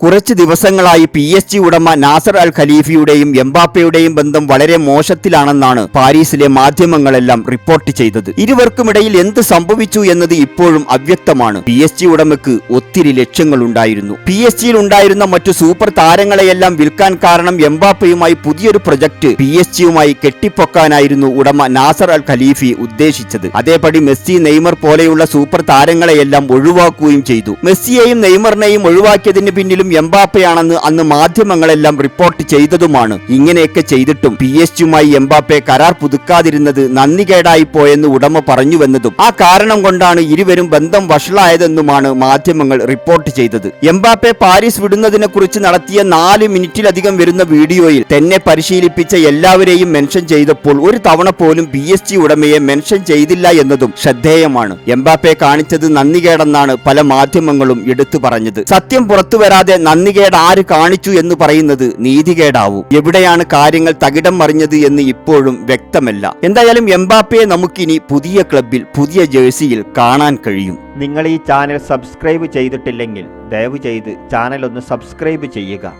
കുറച്ച് ദിവസങ്ങളായി P S G ഉടമ നാസർ അൽ ഖലീഫിയുടെയും എംബാപ്പയുടെയും ബന്ധം വളരെ മോശത്തിലാണെന്നാണ് പാരീസിലെ മാധ്യമങ്ങളെല്ലാം റിപ്പോർട്ട് ചെയ്തത്. ഇരുവർക്കുമിടയിൽ എന്ത് സംഭവിച്ചു എന്നത് ഇപ്പോഴും അവ്യക്തമാണ്. പി എസ് ജി ഉടമയ്ക്ക് ഒത്തിരി ലക്ഷ്യങ്ങളുണ്ടായിരുന്നു. പി എസ് ജിയിൽ ഉണ്ടായിരുന്ന മറ്റു സൂപ്പർ താരങ്ങളെയെല്ലാം വിൽക്കാൻ കാരണം എംബാപ്പയുമായി പുതിയൊരു പ്രൊജക്ട് പി എസ് ജിയുമായി കെട്ടിപ്പൊക്കാനായിരുന്നു ഉടമ നാസർ അൽ ഖലീഫി ഉദ്ദേശിച്ചത്. അതേപടി മെസ്സി നെയ്മർ പോലെയുള്ള സൂപ്പർ താരങ്ങളെയെല്ലാം ഒഴിവാക്കുകയും ചെയ്തു. മെസ്സിയെയും നെയ്മറിനെയും ഒഴിവാക്കിയതിന് പിന്നിലും എംബാപ്പയാണെന്ന് അന്ന് മാധ്യമങ്ങളെല്ലാം റിപ്പോർട്ട് ചെയ്തതുമാണ്. ഇങ്ങനെയൊക്കെ ചെയ്തിട്ടും പി എസ് ജിയുമായി എംബാപ്പെ കരാർ പുതുക്കാതിരുന്നത് നന്ദികേടായി പോയെന്ന് ഉടമ പറഞ്ഞുവെന്നതും ആ കാരണം കൊണ്ടാണ് ഇരുവരും ബന്ധം വഷളായതെന്നുമാണ് മാധ്യമങ്ങൾ റിപ്പോർട്ട് ചെയ്തത്. എംബാപ്പെ പാരീസ് വിടുന്നതിനെ കുറിച്ച് നടത്തിയ നാല് മിനിറ്റിലധികം വരുന്ന വീഡിയോയിൽ തന്നെ പരിശീലിപ്പിച്ച എല്ലാവരെയും മെൻഷൻ ചെയ്തപ്പോൾ ഒരു തവണ പോലും പി എസ് ജി ഉടമയെ മെൻഷൻ ചെയ്തില്ല എന്നതും ശ്രദ്ധേയമാണ്. എംബാപ്പെ കാണിച്ചത് നന്ദികേടെന്നാണ് പല മാധ്യമങ്ങളും എടുത്തു പറഞ്ഞത്. സത്യം പുറത്തു വരാതെ നന്ദികേട് ആര് കാണിച്ചു എന്ന് പറയുന്നത് നീതികേടാവും. എവിടെയാണ് കാര്യങ്ങൾ തകിടം മറിഞ്ഞത് എന്ന് ഇപ്പോഴും വ്യക്തമല്ല. എന്തായാലും എംബാപ്പയെ നമുക്കിനി പുതിയ ക്ലബിൽ പുതിയ ജേഴ്സിയിൽ കാണാൻ കഴിയും. നിങ്ങൾ ഈ ചാനൽ സബ്സ്ക്രൈബ് ചെയ്തിട്ടില്ലെങ്കിൽ ദയവ് ചെയ്ത് ചാനൽ ഒന്ന് സബ്സ്ക്രൈബ് ചെയ്യുക.